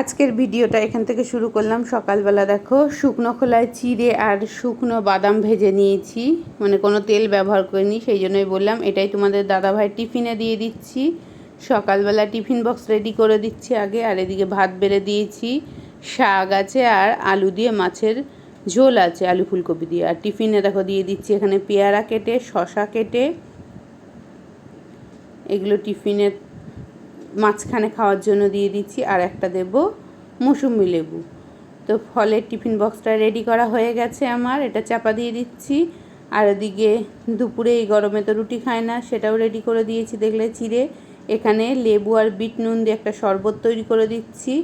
আজকের ভিডিওটা এখান থেকে শুরু করলাম। সকালবেলা দেখো, শুকনো খোলায় চিড়ে আর শুকনো বাদাম ভেজে নিয়েছি। মানে কোনো তেল ব্যবহার করিনি, সেই জন্যই বললাম, এটাই তোমাদের দাদাভাই টিফিনে দিয়ে দিচ্ছি। সকালবেলা টিফিন বক্স রেডি করে দিচ্ছি আগে, আর এদিকে ভাত বেড়ে দিয়েছি। শাক আছে আর আলু দিয়ে মাছের ঝোল আছে, আলু ফুলকপি দিয়ে। আর টিফিনে দেখো দিয়ে দিচ্ছি এখানে পেয়ারা কেটে শশা কেটে। এগুলো টিফিনের মাঝখানে খাওয়ার জন্য দিয়ে দিচ্ছি আর একটা দেব মৌসুমি লেবু। তো ফলের টিফিন বক্সটা রেডি করা হয়ে গেছে আমার, এটা চাপা দিয়ে দিচ্ছি। আর ওদিকে দুপুরে এই গরমে তো রুটি খায় না, সেটাও রেডি করে দিয়েছি দেখলে চিড়ে। এখানে লেবু আর বিট নুন দিয়ে একটা শরবত তৈরি করে দিচ্ছি।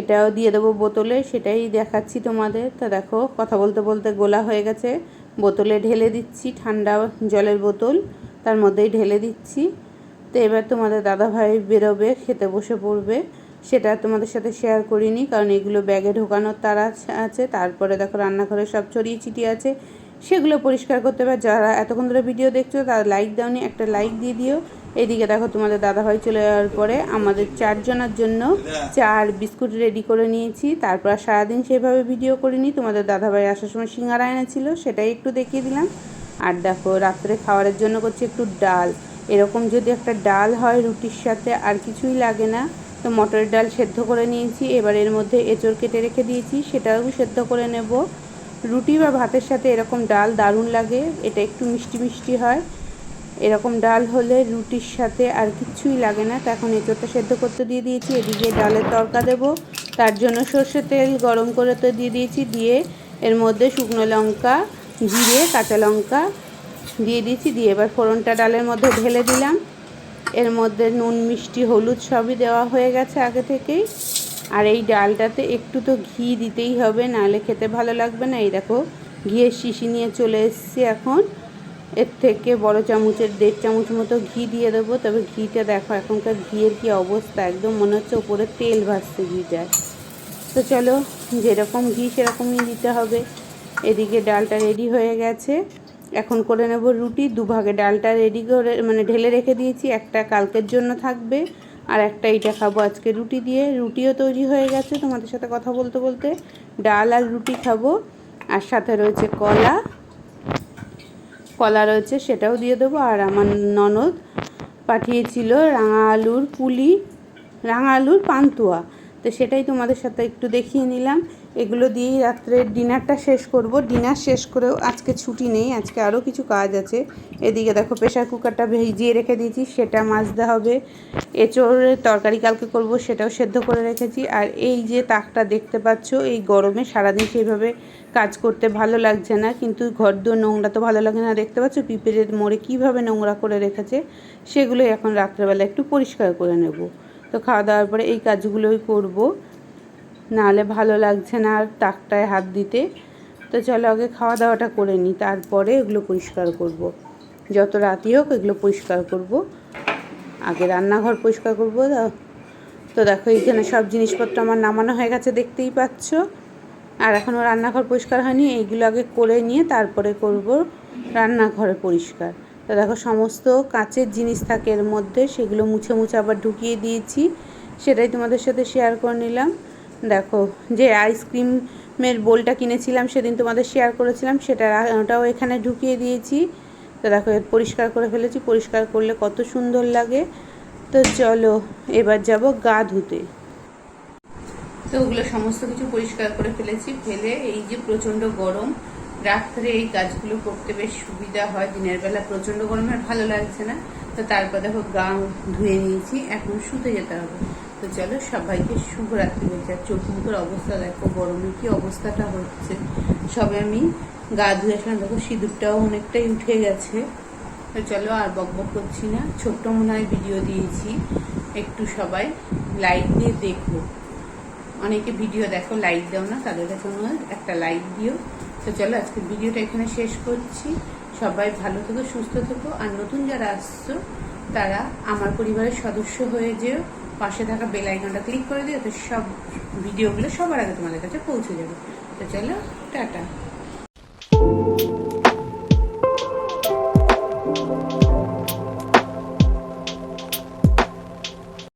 এটাও দিয়ে দেবো বোতলে, সেটাই দেখাচ্ছি তোমাদের। তা দেখো, কথা বলতে বলতে গোলা হয়ে গেছে। বোতলে ঢেলে দিচ্ছি ঠান্ডা জলের বোতল, তার মধ্যেই ঢেলে দিচ্ছি। তো এবার তোমাদের দাদাভাই বেরোবে, খেতে বসে পড়বে। সেটা তোমাদের সাথে শেয়ার করিনি, কারণ এগুলো ব্যাগে ঢোকানোর তার আছে তারপরে দেখো রান্নাঘরে সব ছড়িয়ে ছিটিয়ে আছে। সেগুলো পরিষ্কার করতে হবে। যারা এতক্ষণ ধরে ভিডিও দেখছ, তারা লাইক দাওনি, একটা লাইক দিয়ে দিও। এদিকে দেখো তোমাদের দাদাভাই চলে যাওয়ার পরে আমাদের চারজনের জন্য চার বিস্কুট রেডি করে নিয়েছি। তারপর সারাদিন সেভাবে ভিডিও করিনি। তোমাদের দাদাভাই আসার সময় সিঙ্গারা এনেছিল, সেটাই একটু দেখিয়ে দিলাম। আর দেখো রাত্রে খাওয়ারের জন্য করছি একটু ডাল। এরকম যদি একটা ডাল হয় রুটির সাথে আর কিছুই লাগে না, তো মটরের ডাল সেদ্ধ করে নিয়েছি। এবার এর মধ্যে এঁচড় কেটে রেখে দিয়েছি, সেটাও সেদ্ধ করে নেব। রুটি বা ভাতের সাথে এরকম ডাল দারুণ লাগে, এটা একটু মিষ্টি মিষ্টি হয়। এরকম ডাল হলে রুটির সাথে আর কিছুই লাগে না, তো এখন এঁচড়টা সেদ্ধ করতে দিয়ে দিয়েছি। এদিকে ডালের তরকা দেব, তার জন্য সর্ষের তেল গরম করে তো দিয়ে দিয়েছি। দিয়ে এর মধ্যে শুকনো লঙ্কা, জিরে, কাঁচা লঙ্কা দিয়ে দিয়েছি, দিয়ে এবার ফোড়নটা ডালের মধ্যে ঢেলে দিলাম। এর মধ্যে নুন, মিষ্টি, হলুদ সবই দেওয়া হয়ে গেছে আগে থেকেই। আর এই ডালটাতে একটু তো ঘি দিতেই হবে, নাহলে খেতে ভালো লাগবে না। এই দেখো, ঘিয়ের শিশি নিয়ে চলে এসেছি এখন। এর থেকে বড় চামচের, দেড় চামচ মতো ঘি দিয়ে দেবো। তবে ঘিটা দেখো, এখনকার ঘিয়ের কি অবস্থা, একদম মনে হচ্ছে ওপরে তেল ভাসছে ঘিটায় তো চলো, যেরকম ঘি সেরকমই দিতে হবে। এদিকে ডালটা রেডি হয়ে গেছে। এখন করে নেব রুটি দুভাগে ডালটা রেডি করে মানে ঢেলে রেখে দিয়েছি। একটা কালকের জন্য থাকবে, আর একটা এইটা খাব আজকে রুটি দিয়ে। রুটিও তৈরি হয়ে গেছে, তোমাদের সাথে কথা বলতে বলতে। ডাল আর রুটি খাব, আর সাথে রয়েছে কলা। কলা রয়েছে, সেটাও দিয়ে দেবো। আর আমার ননদ পাঠিয়েছিল রাঙা আলুর পুলি, রাঙা আলুর পান্তুয়া। তো সেটাই তোমাদের সাথে একটু দেখিয়ে নিলাম। এগুলো দিয়েই রাত্রে ডিনারটা শেষ করব। ডিনার শেষ করেও আজকে ছুটি নেই, আজকে আরও কিছু কাজ আছে। এদিকে দেখো প্রেশার কুকারটা ভেজিয়ে রেখে দিয়েছি, সেটা মাজতে হবে। এঁচোড়ের তরকারি কালকে করব, সেটাও সেদ্ধ করে রেখেছি। আর এই যে তাকটা দেখতে পাচ্ছ, এই গরমে সারাদিন সেইভাবে কাজ করতে ভালো লাগছে না, কিন্তু ঘর দুয়ার নোংরা তো ভালো লাগে না। দেখতে পাচ্ছ পিঁপড়ের মোড়ে কীভাবে নোংরা করে রেখেছে, সেগুলোই এখন রাত্রেবেলা একটু পরিষ্কার করে নেব। তো খাওয়া দাওয়ার পরে এই কাজগুলোই করব। নাহলে ভালো লাগছে না আর তাকটায় হাত দিতে। তো চলো আগে খাওয়া দাওয়াটা করে নিই, তারপরে এগুলো পরিষ্কার করব। যত রাতি হোক এগুলো পরিষ্কার করব। আগে রান্নাঘর পরিষ্কার করব তো। দেখো এইখানে সব জিনিসপত্র আমার নামানো হয়ে গেছে, দেখতেই পাচ্ছ। আর এখনও রান্নাঘর পরিষ্কার হয়নি, এইগুলো আগে করে নিয়ে তারপরে করব রান্নাঘরে পরিষ্কার। তো দেখো, সমস্ত কাঁচের জিনিস থাকে এর মধ্যে, সেগুলো মুছে মুছে আবার ঢুকিয়ে দিয়েছি। সেটাই তোমাদের সাথে শেয়ার করে নিলাম। দেখো, যে আইসক্রিমের বোলটা কিনেছিলাম, সেদিন তোমাদের শেয়ার করেছিলাম, সেটা ওটাও এখানে ঢুকিয়ে দিয়েছি। তো দেখো পরিষ্কার করে ফেলেছি, পরিষ্কার করলে কত সুন্দর লাগে। তো চলো, এবার যাব গা ধুতে। তো ওগুলো সমস্ত কিছু পরিষ্কার করে ফেলেছি, ফেলে এই যে প্রচণ্ড গরম রাত্রে এই কাজগুলো করতে বেশ সুবিধা হয়, দিনের বেলা প্রচণ্ড গরমে ভালো লাগছে না। তো তারপর দেখো গা ধুয়ে নিয়েছি, এখন শুতে যেতে হবে। তো চলো, সবাইকে শুভরাত্রি বলছি। আর চোখ মুখের অবস্থা দেখো, গরমে কি অবস্থাটা হচ্ছে। সবে আমি গা ধুয়ে আসলাম, দেখো সিঁদুরটাও অনেকটাই উঠে গেছে। তো চলো, আর বক বক করছি না। ছোট্ট মনে হয় ভিডিও দিয়েছি, একটু সবাই লাইক দিয়ে দেখো। অনেকে ভিডিও দেখো, লাইক দাও না, তাদের কাছে একটা লাইক দিও। তো চলো আজকে ভিডিওটা এখানে শেষ করছি। সবাই ভালো থেকো, সুস্থ থেকো। আর নতুন যারা আসছো, তারা আমার পরিবারের সদস্য হয়ে যেও। পাশে থাকা বেল আইকনটা ক্লিক করে দিও, তো সব ভিডিওগুলো সবার আগে তোমাদের কাছে পৌঁছে যাবে। তো চলো, টাটা।